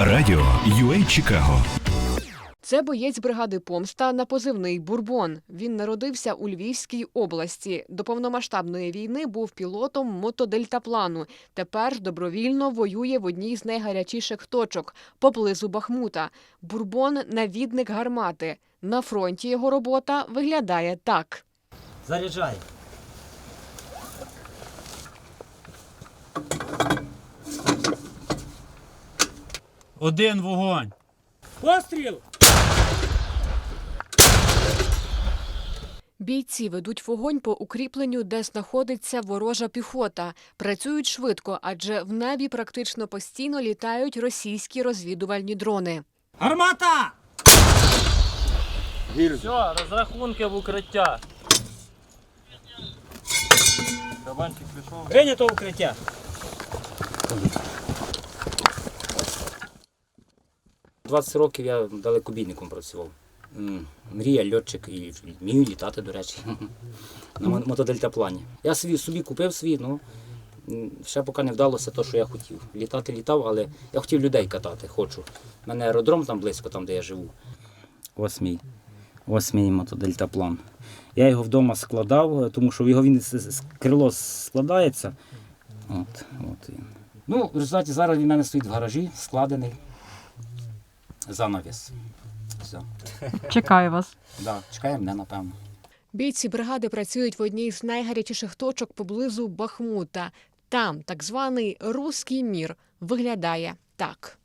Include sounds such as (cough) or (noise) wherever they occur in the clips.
Радіо UA Чикаго. Це боєць бригади Помста на позивний Бурбон. Він народився у Львівській області. До повномасштабної війни був пілотом мотодельтаплану. Тепер добровільно воює в одній з найгарячіших точок поблизу Бахмута. Бурбон навідник гармати. На фронті його робота виглядає так. Заряджай. Один вогонь. Постріл! Бійці ведуть вогонь по укріпленню, де знаходиться ворожа піхота. Працюють швидко, адже в небі практично постійно літають російські розвідувальні дрони. Гармата! Все, розрахунки в укриття. Прийнято укриття. – 20 років я далекобійником працював. Мрія льотчик і вмію літати, до речі, (laughs) на мотодельтаплані. Я собі, собі купив свій, ну ще поки не вдалося те, що я хотів. Літати літав, але я хотів людей катати, хочу. У мене аеродром там близько, там, де я живу. Ось мій, ось мій мотодельтаплан. Я його вдома складав, тому що його він крило складається. От, от. Ну, в результаті зараз він у мене стоїть в гаражі, складений. Занавіс. Все. Чекаю вас. Да, чекає мене, напевно. Бійці бригади працюють в одній з найгарячіших точок поблизу Бахмута. Там так званий руський мір виглядає так.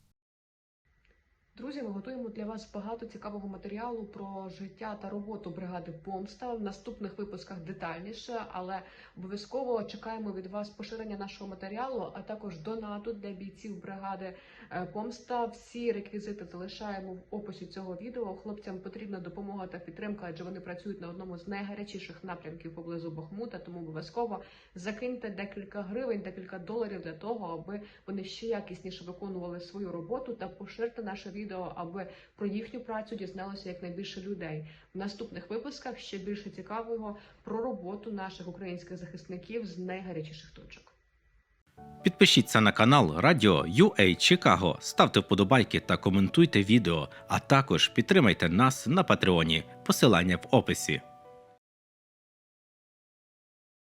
Друзі, ми готуємо для вас багато цікавого матеріалу про життя та роботу бригади Помста. В наступних випусках детальніше, але обов'язково чекаємо від вас поширення нашого матеріалу, а також донату для бійців бригади е, Помста. Всі реквізити залишаємо в описі цього відео. Хлопцям потрібна допомога та підтримка, адже вони працюють на одному з найгарячіших напрямків поблизу Бахмута. Тому обов'язково закиньте декілька гривень, декілька доларів для того, аби вони ще якісніше виконували свою роботу та поширте наше відео, аби про їхню працю дізналося якнайбільше людей. В наступних випусках ще більше цікавого про роботу наших українських захисників з найгарячіших точок. Підпишіться на канал Радіо UA Чикаго, ставте вподобайки та коментуйте відео, а також підтримайте нас на Патреоні. Посилання в описі.